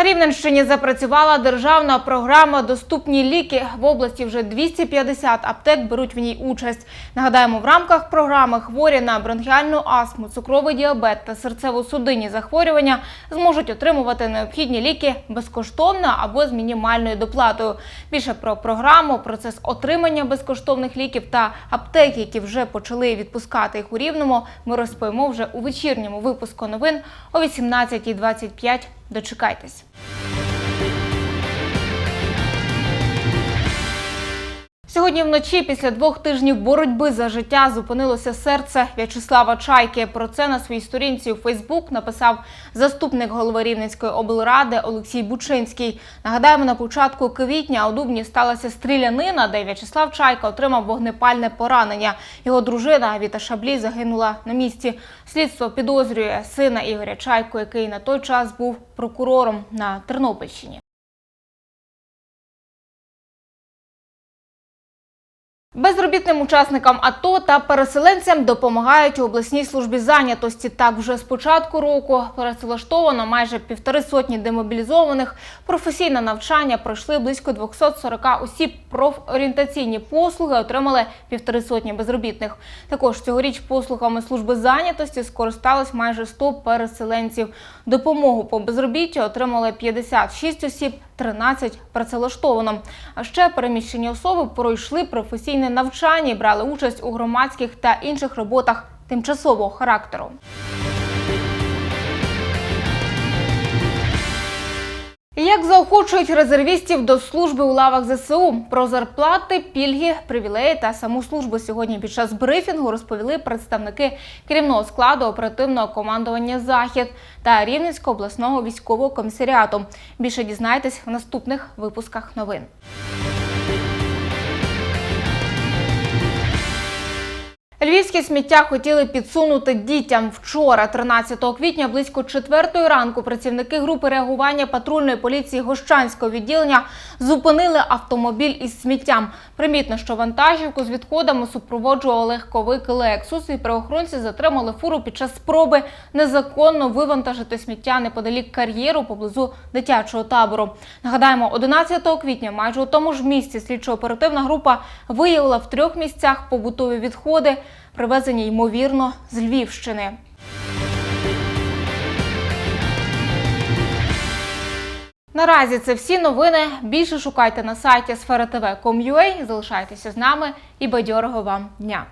На Рівненщині запрацювала державна програма Доступні ліки. В області вже 250 аптек беруть в ній участь. Нагадаємо, в рамках програми хворі на бронхіальну астму, цукровий діабет та серцево-судинні захворювання зможуть отримувати необхідні ліки безкоштовно або з мінімальною доплатою. Більше про програму, процес отримання безкоштовних ліків та аптек, які вже почали відпускати їх у рівному, ми розповімо вже у вечірньому випуску новин о 18.25. Дочекайтесь. Сьогодні вночі, після двох тижнів боротьби за життя, зупинилося серце В'ячеслава Чайки. Про це на своїй сторінці у Фейсбук написав заступник голови Рівненської облради Олексій Бучинський. Нагадаємо, на початку квітня у Дубні сталася стрілянина, де В'ячеслав Чайка отримав вогнепальне поранення. Його дружина Віта Шаблі загинула на місці. Слідство підозрює сина Ігоря Чайку, який на той час був прокурором на Тернопільщині. Безробітним учасникам АТО та переселенцям допомагають у обласній службі зайнятості. Так, вже з початку року пересилаштовано майже півтори сотні демобілізованих. Професійне навчання пройшли близько 240 осіб. Профорієнтаційні послуги отримали півтори сотні безробітних. Також цьогоріч послугами служби зайнятості скористались майже 100 переселенців. Допомогу по безробіттю отримали 56 осіб. 13 працевлаштовано. А ще переміщені особи пройшли професійне навчання і брали участь у громадських та інших роботах тимчасового характеру. Як заохочують резервістів до служби у лавах ЗСУ про зарплати, пільги, привілеї та саму службу сьогодні під час брифінгу розповіли представники керівного складу оперативного командування Захід та Рівненського обласного військового комісаріату. Більше дізнайтесь в наступних випусках новин. Львівське сміття хотіли підсунути дітям. Вчора, 13 квітня, близько 4 ранку, працівники групи реагування патрульної поліції Гощанського відділення зупинили автомобіль із сміттям. Примітно, що вантажівку з відходами супроводжував легковик Лексус, і правоохоронці затримали фуру під час спроби незаконно вивантажити сміття неподалік кар'єру поблизу дитячого табору. Нагадаємо, 11 квітня, майже у тому ж місці, слідчо-оперативна група виявила в трьох місцях побутові відходи привезені ймовірно з Львівщини. Наразі це всі новини. Більше шукайте на сайті sferatv.com.ua. Залишайтеся з нами і бадьорого вам дня.